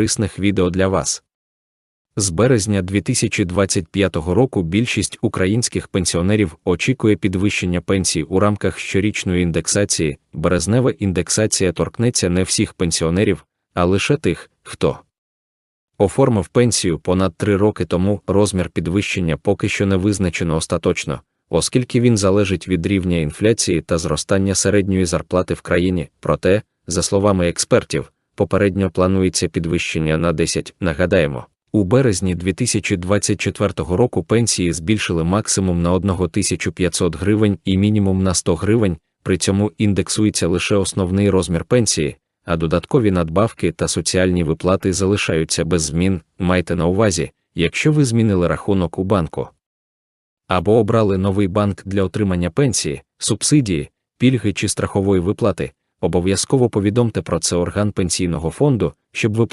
корисних відео для вас. З березня 2025 року більшість українських пенсіонерів очікує підвищення пенсій у рамках щорічної індексації. Березнева індексація торкнеться не всіх пенсіонерів, а лише тих, хто оформив пенсію понад три роки тому. Розмір підвищення поки що не визначено остаточно, оскільки він залежить від рівня інфляції та зростання середньої зарплати в країні. Проте, за словами експертів, попередньо планується підвищення на 10. Нагадаємо, у березні 2024 року пенсії збільшили максимум на 1500 гривень і мінімум на 100 гривень, при цьому індексується лише основний розмір пенсії, а додаткові надбавки та соціальні виплати залишаються без змін. Майте на увазі, якщо ви змінили рахунок у банку або обрали новий банк для отримання пенсії, субсидії, пільги чи страхової виплати, обов'язково повідомте про це орган пенсійного фонду, щоб виплати